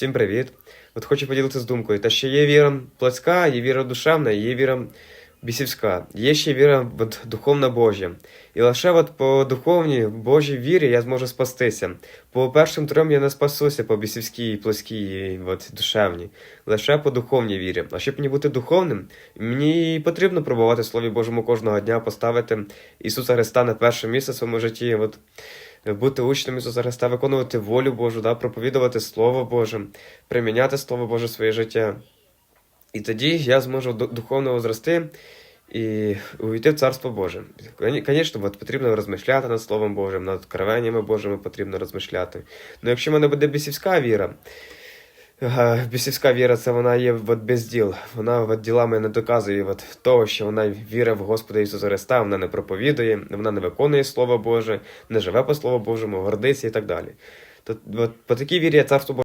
Всім привіт! От хочу поділитися з думкою. Та що є віра плотська, є віра душевна, є віра бісівська. Є ще віра от, духовна Божа. І лише от по духовній Божій вірі я зможу спастися. По першим трьом я не спасуся по бісівській, плоскій, от, душевній. Лише по духовній вірі. А щоб мені бути духовним, мені потрібно пробувати Слові Божому кожного дня поставити Ісуса Христа на перше місце в своєму житті. От, бути учнем Ісуса Христа, виконувати волю Божу, да, проповідувати Слово Боже, приміняти Слово Боже в своє життя. І тоді я зможу духовно зрости і увійти в Царство Боже. Звісно, от потрібно розмишляти над Словом Божим, над откровеннями Божими потрібно розмишляти. Ну якщо в мене буде бісівська віра, бісівська віра це вона є от без діл. Вона от ділами не доказує от того, що вона віра в Господа Ісуса Христа, вона не проповідує, вона не виконує Слово Боже, не живе по Слову Божому, гордиться і так далі. То от, по такій вірі я царство Боже